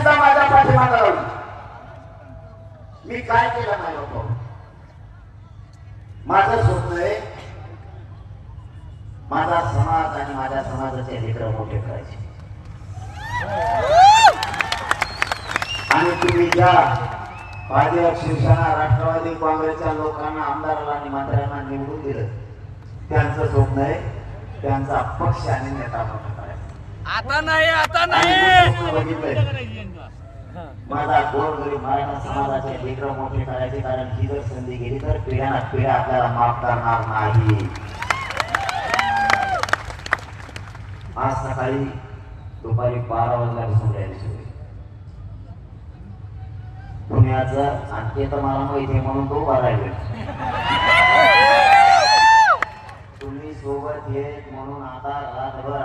सुद्धा माझ्या पाठीमागा लावली मी काय केलं नाही होतो माझं स्वप्न आहे माझा समाज आणि माझ्या समाजाचे लेकर मोठे करायचे. आणि तुम्ही ज्या भाजप शिवसेना राष्ट्रवादी काँग्रेसच्या लोकांना आमदाराला आणि मंत्र्यांना निवडून दिलं त्यांचं स्वप्न आहे त्यांचा पक्ष आणि नेता मोठा करायचा. आता नाही आता नाही. बघितलंय माझा गोरगरीब मराठा समाजाचे लेकर मोठे करायचे कारण ही जर संधी गेली तर पिढ्याना पिढ्या आपल्याला माफ करणार नाही आज सकाळी दुपारी बारा वाजता दिसून सुरू आहे. पुण्याचं आणि तर मला माहिती आहे म्हणून तो उभा राहिले तुम्ही सोबत येत म्हणून आता रातभर